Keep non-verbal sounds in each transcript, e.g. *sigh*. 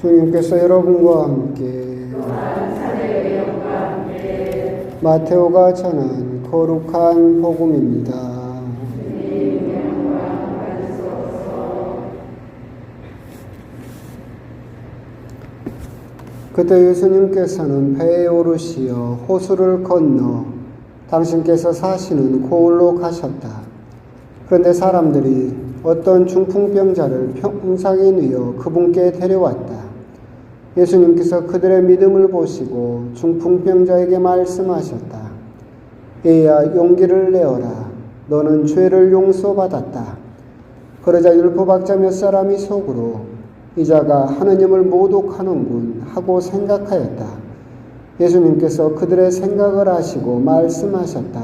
주님께서 여러분과 함께 마테오가 전한 거룩한 복음입니다. 그때 예수님께서는 배에 오르시어 호수를 건너 당신께서 사시는 고을로 가셨다. 그런데 사람들이 어떤 중풍병자를 평상에 누여 그분께 데려왔다. 예수님께서 그들의 믿음을 보시고 중풍병자에게 말씀하셨다. 얘야 용기를 내어라. 너는 죄를 용서받았다. 그러자 율법학자 몇 사람이 속으로 이 자가 하느님을 모독하는군 하고 생각하였다. 예수님께서 그들의 생각을 아시고 말씀하셨다.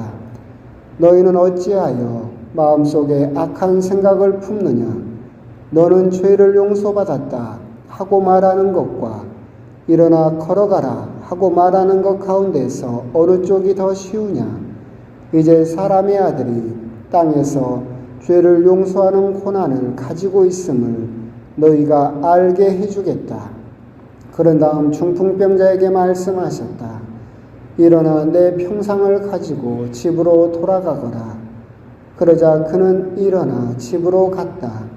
너희는 어찌하여 마음속에 악한 생각을 품느냐? 너는 죄를 용서받았다 하고 말하는 것과 일어나 걸어가라 하고 말하는 것 가운데서 어느 쪽이 더 쉬우냐? 이제 사람의 아들이 땅에서 죄를 용서하는 고난을 가지고 있음을 너희가 알게 해주겠다. 그런 다음 중풍병자에게 말씀하셨다. 일어나 내 평상을 가지고 집으로 돌아가거라. 그러자 그는 일어나 집으로 갔다.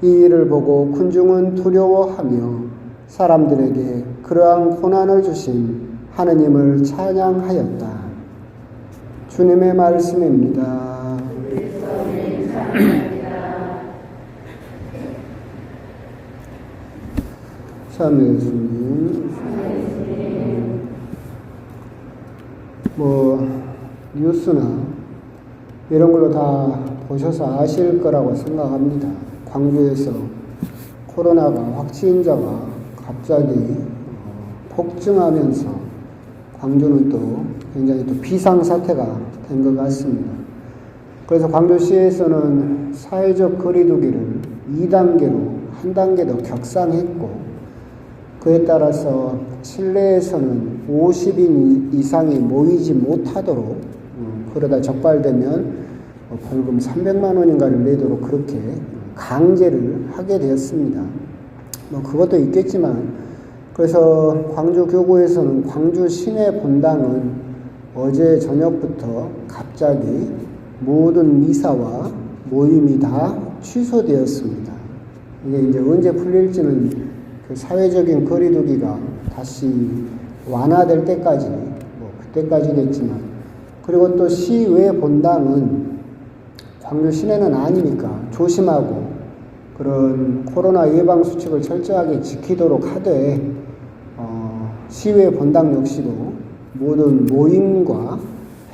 이 일을 보고 군중은 두려워하며 사람들에게 그러한 고난을 주신 하느님을 찬양하였다. 주님의 말씀입니다. *clears throat* 참 예수님. 뭐 뉴스나 이런 걸로 다 보셔서 아실 거라고 생각합니다. 광주에서 코로나가 확진자가 갑자기 어, 폭증하면서 광주는 또 굉장히 또 비상 사태가 된 것 같습니다. 그래서 광주시에서는 사회적 거리두기를 2단계로 한 단계 더 격상했고 그에 따라서 실내에서는 50인 이상이 모이지 못하도록 어, 그러다 적발되면 어, 벌금 300만 원인가를 내도록 그렇게 강제를 하게 되었습니다. 뭐 그것도 있겠지만 그래서 광주 교구에서는 광주 시내 본당은 어제 저녁부터 갑자기 모든 미사와 모임이 다 취소되었습니다. 이게 이제 언제 풀릴지는 그 사회적인 거리두기가 다시 완화될 때까지 뭐 그때까지겠지만 그리고 또 시외 본당은 광주 시내는 아니니까 조심하고 그런 코로나 예방 수칙을 철저하게 지키도록 하되 어, 시외 본당 역시도 모든 모임과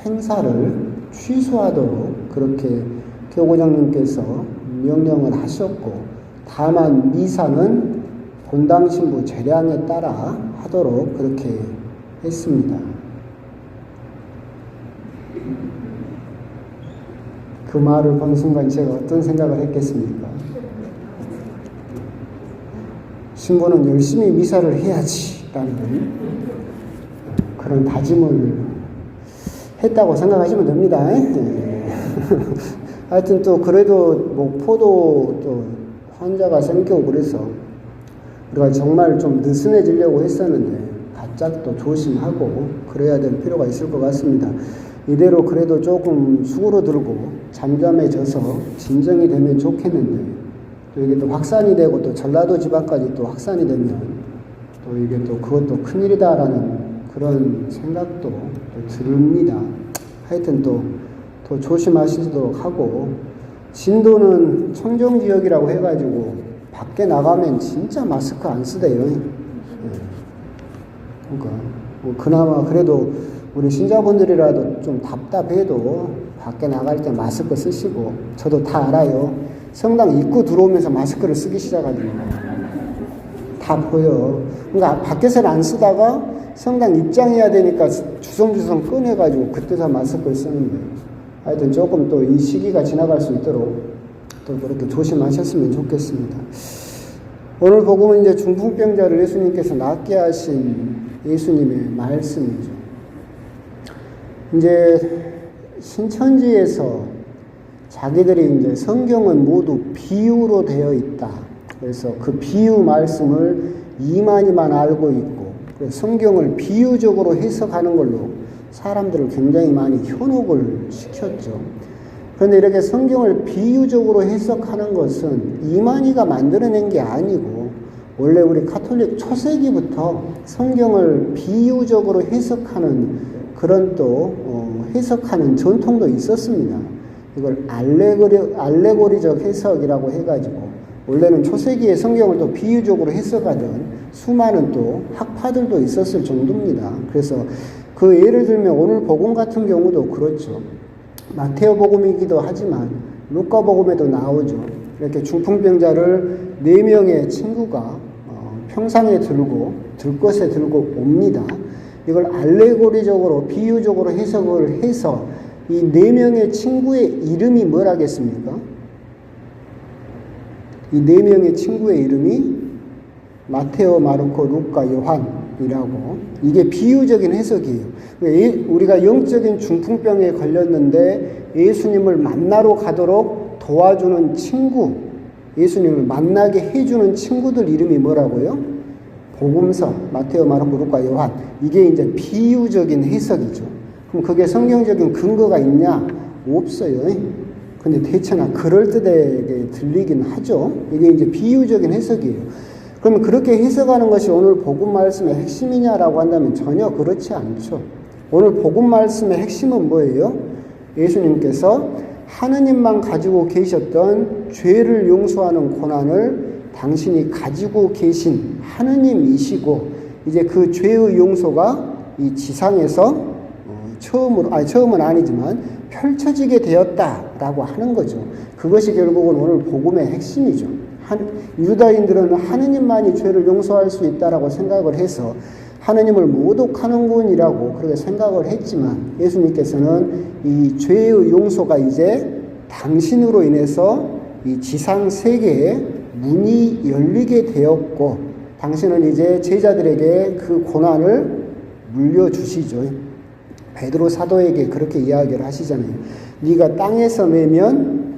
행사를 취소하도록 그렇게 교구장님께서 명령을 하셨고 다만 미사는 본당 신부 재량에 따라 하도록 그렇게 했습니다. 그 말을 본 순간 제가 어떤 생각을 했겠습니까? 신부는 열심히 미사를 해야지라는 그런 다짐을 했다고 생각하시면 됩니다. 예. *laughs* 하여튼 또 그래도 뭐 포도 또 환자가 생기고 그래서 우리가 정말 좀 느슨해지려고 했었는데 바짝 또 조심하고 그래야 될 필요가 있을 것 같습니다. 이대로 그래도 조금 수그러들고 잠잠해져서 진정이 되면 좋겠는데 또 이게 또 확산이 되고 또 전라도 지방까지 또 확산이 되면 또 이게 또 그것도 큰일이다라는 그런 생각도 또 듭니다. 하여튼 또더 조심하시도록 하고 진도는 청정 지역이라고 해가지고 밖에 나가면 진짜 마스크 안 쓰대요. 예. 그러니까 뭐 그나마 그래도 우리 신자분들이라도 좀 답답해도 밖에 나갈 때 마스크 쓰시고 저도 다 알아요. 성당 입구 들어오면서 마스크를 쓰기 시작하거든요. 다 보여. 그러니까 밖에서는 안 쓰다가 성당 입장해야 되니까 주섬주섬 꺼내가지고 그때서 마스크를 쓰는데 하여튼 조금 또 이 시기가 지나갈 수 있도록 또 그렇게 조심하셨으면 좋겠습니다. 오늘 복음은 이제 중풍병자를 예수님께서 낫게 하신 예수님의 말씀이죠. 이제 신천지에서 자기들이 이제 성경은 모두 비유로 되어 있다. 그래서 그 비유 말씀을 이만희만 알고 있고 그 성경을 비유적으로 해석하는 걸로 사람들을 굉장히 많이 현혹을 시켰죠. 그런데 이렇게 성경을 비유적으로 해석하는 것은 이만희가 만들어낸 게 아니고 원래 우리 카톨릭 초세기부터 성경을 비유적으로 해석하는 그런 또 어, 해석하는 전통도 있었습니다. 이걸 알레고리, 알레고리적 해석이라고 해가지고 원래는 초세기의 성경을 또 비유적으로 해석하던 수많은 또 학파들도 있었을 정도입니다. 그래서 그 예를 들면 오늘 복음 같은 경우도 그렇죠. 마테오 복음이기도 하지만 루카 복음에도 나오죠. 이렇게 중풍병자를 네 명의 친구가 어, 평상에 들고 들것에 들고 옵니다. 이걸 알레고리적으로 비유적으로 해석을 해서 이 네 명의 친구의 이름이 뭐라겠습니까? 이 네 명의 친구의 이름이 마테오, 마르코, 루카, 요한이라고 이게 비유적인 해석이에요. 우리가 영적인 중풍병에 걸렸는데 예수님을 만나러 가도록 도와주는 친구, 예수님을 만나게 해주는 친구들 이름이 뭐라고요? 복음서, 마테오, 마르코, 루카, 요한. 이게 이제 비유적인 해석이죠. 그럼 그게 성경적인 근거가 있냐? 없어요. 근데 대체나 그럴듯하게 들리긴 하죠. 이게 이제 비유적인 해석이에요. 그러면 그렇게 해석하는 것이 오늘 복음 말씀의 핵심이냐라고 한다면 전혀 그렇지 않죠. 오늘 복음 말씀의 핵심은 뭐예요? 예수님께서 하느님만 가지고 계셨던 죄를 용서하는 고난을 당신이 가지고 계신 하느님이시고 이제 그 죄의 용서가 이 지상에서 어, 처음으로 아니 처음은 아니지만 펼쳐지게 되었다라고 하는 거죠. 그것이 결국은 오늘 복음의 핵심이죠. 한, 유다인들은 하느님만이 죄를 용서할 수 있다라고 생각을 해서 하느님을 모독하는군이라고 그렇게 생각을 했지만 예수님께서는 이 죄의 용서가 이제 당신으로 인해서 이 지상 세계에 문이 열리게 되었고 당신은 이제 제자들에게 그 고난을 물려주시죠. 베드로 사도에게 그렇게 이야기를 하시잖아요. 네가 땅에서 매면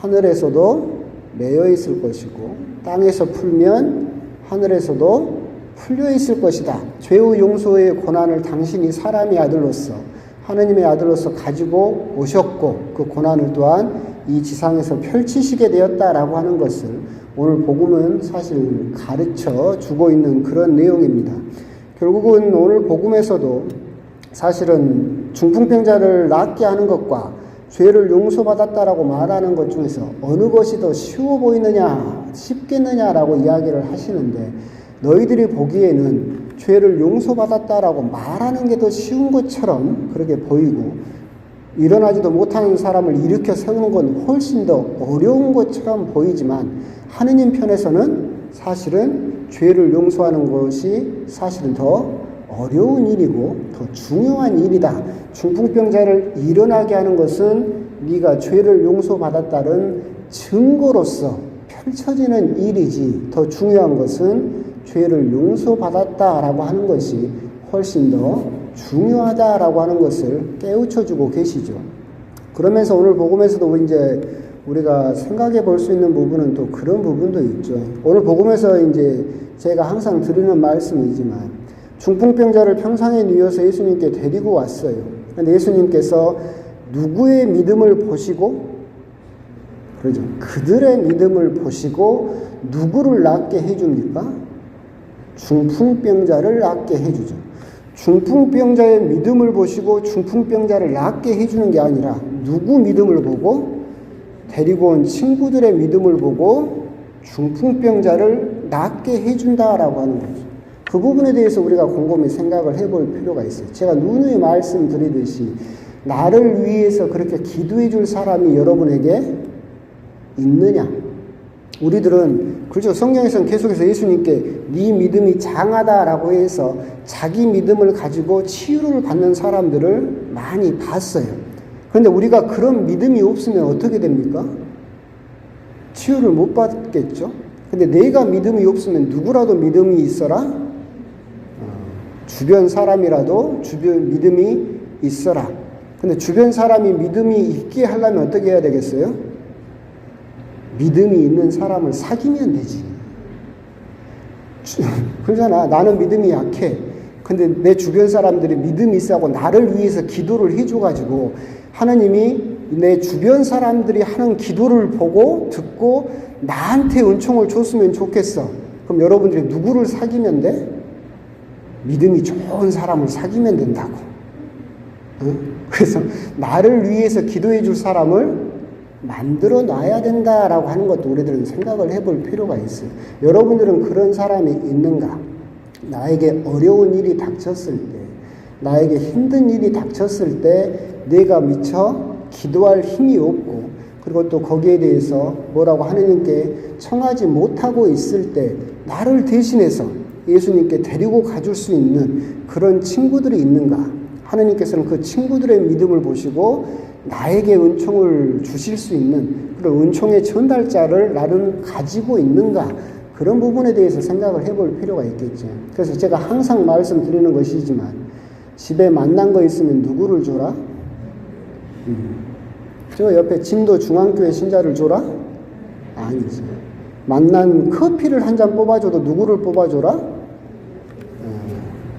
하늘에서도 매여 있을 것이고 땅에서 풀면 하늘에서도 풀려 있을 것이다. 죄의 용서의 고난을 당신이 사람의 아들로서 하느님의 아들로서 가지고 오셨고 그 고난을 또한 이 지상에서 펼치시게 되었다라고 하는 것을 오늘 복음은 사실 가르쳐 주고 있는 그런 내용입니다. 결국은 오늘 복음에서도 사실은 중풍병자를 낫게 하는 것과 죄를 용서받았다라고 말하는 것 중에서 어느 것이 더 쉬워 보이느냐, 쉽겠느냐라고 이야기를 하시는데 너희들이 보기에는 죄를 용서받았다라고 말하는 게 더 쉬운 것처럼 그렇게 보이고 일어나지도 못하는 사람을 일으켜 세우는 건 훨씬 더 어려운 것처럼 보이지만 하느님 편에서는 사실은 죄를 용서하는 것이 사실은 더 어려운 일이고 더 중요한 일이다. 중풍병자를 일어나게 하는 것은 네가 죄를 용서받았다는 증거로서 펼쳐지는 일이지 더 중요한 것은 죄를 용서받았다라고 하는 것이 훨씬 더 중요하다라고 하는 것을 깨우쳐 주고 계시죠. 그러면서 오늘 복음에서도 이제 우리가 생각해 볼 수 있는 부분은 또 그런 부분도 있죠. 오늘 복음에서 이제 제가 항상 드리는 말씀이지만 중풍병자를 평상에 누워서 예수님께 데리고 왔어요. 근데 예수님께서 누구의 믿음을 보시고 그러죠. 그들의 믿음을 보시고 누구를 낫게 해줍니까? 중풍병자를 낫게 해주죠. 중풍병자의 믿음을 보시고 중풍병자를 낫게 해주는 게 아니라 누구 믿음을 보고 데리고 온 친구들의 믿음을 보고 중풍병자를 낫게 해준다라고 하는 거죠. 그 부분에 대해서 우리가 곰곰이 생각을 해볼 필요가 있어요. 제가 누누이 말씀드리듯이 나를 위해서 그렇게 기도해 줄 사람이 여러분에게 있느냐? 우리들은 그렇죠. 성경에서는 계속해서 예수님께 네 믿음이 장하다라고 해서 자기 믿음을 가지고 치유를 받는 사람들을 많이 봤어요. 그런데 우리가 그런 믿음이 없으면 어떻게 됩니까? 치유를 못 받겠죠. 근데 내가 믿음이 없으면 누구라도 믿음이 있어라? 어, 주변 사람이라도 주변 믿음이 있어라. 근데 주변 사람이 믿음이 있게 하려면 어떻게 해야 되겠어요? 믿음이 있는 사람을 사귀면 되지. 주- *laughs* 그러잖아. 나는 믿음이 약해. 근데 내 주변 사람들이 믿음이 있어하고 나를 위해서 기도를 해줘가지고 하나님이 내 주변 사람들이 하는 기도를 보고 듣고 나한테 은총을 줬으면 좋겠어. 그럼 여러분들이 누구를 사귀면 돼? 믿음이 좋은 사람을 사귀면 된다고. 응? 그래서 나를 위해서 기도해 줄 사람을 만들어 놔야 된다라고 하는 것도 우리들은 생각을 해볼 필요가 있어요. 여러분들은 그런 사람이 있는가? 나에게 어려운 일이 닥쳤을 때, 나에게 힘든 일이 닥쳤을 때, 내가 미처 기도할 힘이 없고, 그리고 또 거기에 대해서 뭐라고 하느님께 청하지 못하고 있을 때, 나를 대신해서 예수님께 데리고 가줄 수 있는 그런 친구들이 있는가? 하느님께서는 그 친구들의 믿음을 보시고 나에게 은총을 주실 수 있는 그런 은총의 전달자를 나는 가지고 있는가? 그런 부분에 대해서 생각을 해볼 필요가 있겠죠. 그래서 제가 항상 말씀드리는 것이지만 집에 만난 거 있으면 누구를 줘라? 음. 저 옆에 진도 중앙교회 신자를 줘라? 아니지. 만난 커피를 한 잔 뽑아줘도 누구를 뽑아줘라?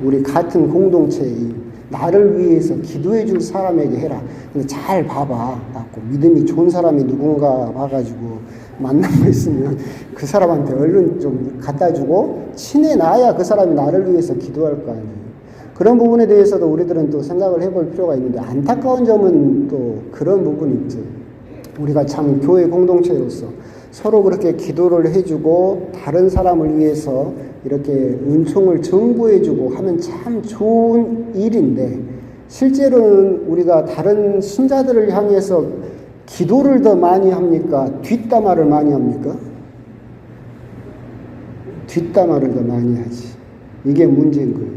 어, 우리 같은 공동체의 나를 위해서 기도해 줄 사람에게 해라. 근데 잘 봐봐. 갖고 믿음이 좋은 사람이 누군가 봐가지고 거 *laughs* 있으면 그 사람한테 얼른 좀 갖다 주고 친해 놔야 그 사람이 나를 위해서 기도할 거 아니에요. 그런 부분에 대해서도 우리들은 또 생각을 해볼 필요가 있는데 안타까운 점은 또 그런 부분이 있죠. 우리가 참 교회 공동체로서 서로 그렇게 기도를 해주고 다른 사람을 위해서 이렇게 은총을 전구해주고 하면 참 좋은 일인데 실제로는 우리가 다른 신자들을 향해서 기도를 더 많이 합니까? 뒷담화를 많이 합니까? 뒷담화를 더 많이 하지. 이게 문제인 거예요.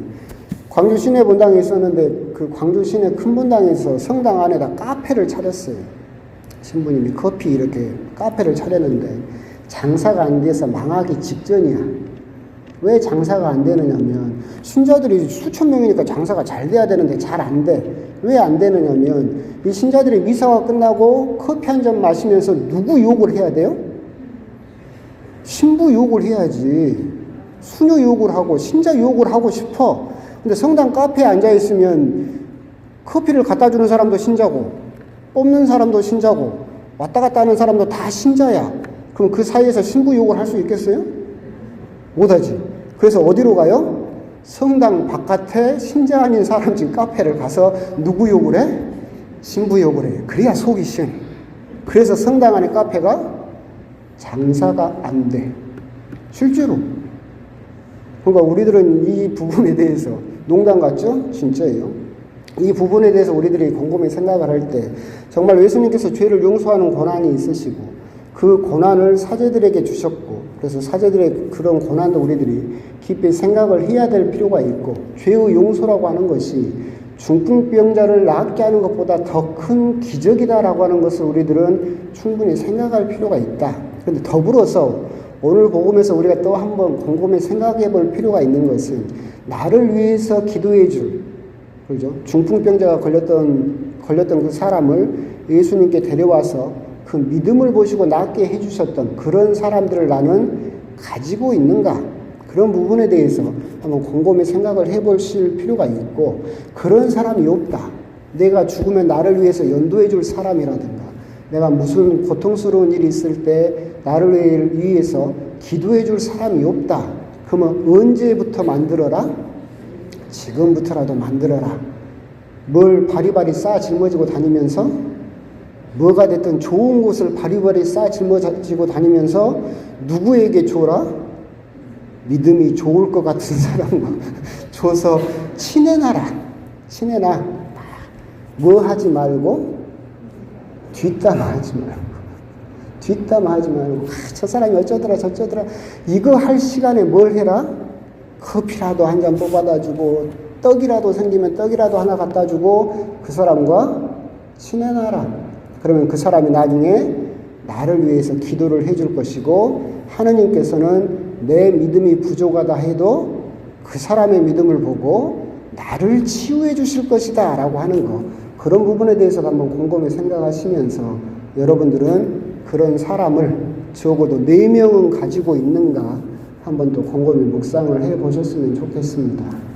광주 시내 본당에 있었는데 그 광주 시내 큰 본당에서 성당 안에다 카페를 차렸어요. 신부님이 커피 이렇게 카페를 차렸는데 장사가 안 돼서 망하기 직전이야. 왜 장사가 안 되느냐면 신자들이 수천 명이니까 장사가 잘 돼야 되는데 잘 안 돼. 왜 안 되느냐면 이 신자들이 미사가 끝나고 커피 한 잔 마시면서 누구 욕을 해야 돼요? 신부 욕을 해야지. 수녀 욕을 하고 신자 욕을 하고 싶어. 근데 성당 카페에 앉아 있으면 커피를 갖다 주는 사람도 신자고 뽑는 사람도 신자고 왔다 갔다 하는 사람도 다 신자야. 그럼 그 사이에서 신부 욕을 할 수 있겠어요? 못하지. 그래서 어디로 가요? 성당 바깥에 신자 아닌 사람 집 카페를 가서 누구 욕을 해? 신부 욕을 해. 그래야 속이 시원. 그래서 성당 안에 카페가 장사가 안 돼. 실제로. 그러니까 우리들은 이 부분에 대해서 농담 같죠? 진짜예요. 이 부분에 대해서 우리들이 곰곰이 생각을 할 때 정말 예수님께서 죄를 용서하는 권한이 있으시고 그 권한을 사제들에게 주셨고 그래서 사제들의 그런 권한도 우리들이 깊이 생각을 해야 될 필요가 있고 죄의 용서라고 하는 것이 중풍병자를 낫게 하는 것보다 더 큰 기적이다라고 하는 것을 우리들은 충분히 생각할 필요가 있다. 그런데 더불어서 오늘 복음에서 우리가 또 한번 곰곰이 생각해 볼 필요가 있는 것은 나를 위해서 기도해 줄 그죠? 중풍병자가 걸렸던 걸렸던 그 사람을 예수님께 데려와서 그 믿음을 보시고 낫게 해주셨던 그런 사람들을 나는 가지고 있는가? 그런 부분에 대해서 한번 곰곰이 생각을 해보실 필요가 있고 그런 사람이 없다. 내가 죽으면 나를 위해서 연도해 줄 사람이라든가 내가 무슨 고통스러운 일이 있을 때 나를 위해서 기도해 줄 사람이 없다. 그러면 언제부터 만들어라? 지금부터라도 만들어라. 뭘 바리바리 쌓아 짊어지고 다니면서 뭐가 됐든 좋은 곳을 바리바리 쌓아 짊어지고 다니면서 누구에게 줘라? 믿음이 좋을 것 같은 *laughs* 사람과 줘서 친해놔라. 친해놔. 뭐 하지 말고 뒷담 하지 말고 뒷담 하지 말고 아, 저 사람이 어쩌더라 저쩌더라 이거 할 시간에 뭘 해라? 커피라도 한 잔 뽑아다 주고 떡이라도 생기면 떡이라도 하나 갖다 주고 그 사람과 친해놔라. 그러면 그 사람이 나중에 나를 위해서 기도를 해줄 것이고 하느님께서는 내 믿음이 부족하다 해도 그 사람의 믿음을 보고 나를 치유해 주실 것이다 라고 하는 거 그런 부분에 대해서 한번 곰곰이 생각하시면서 여러분들은 그런 사람을 적어도 네 명은 가지고 있는가 한번 또 곰곰이 묵상을 해 보셨으면 좋겠습니다.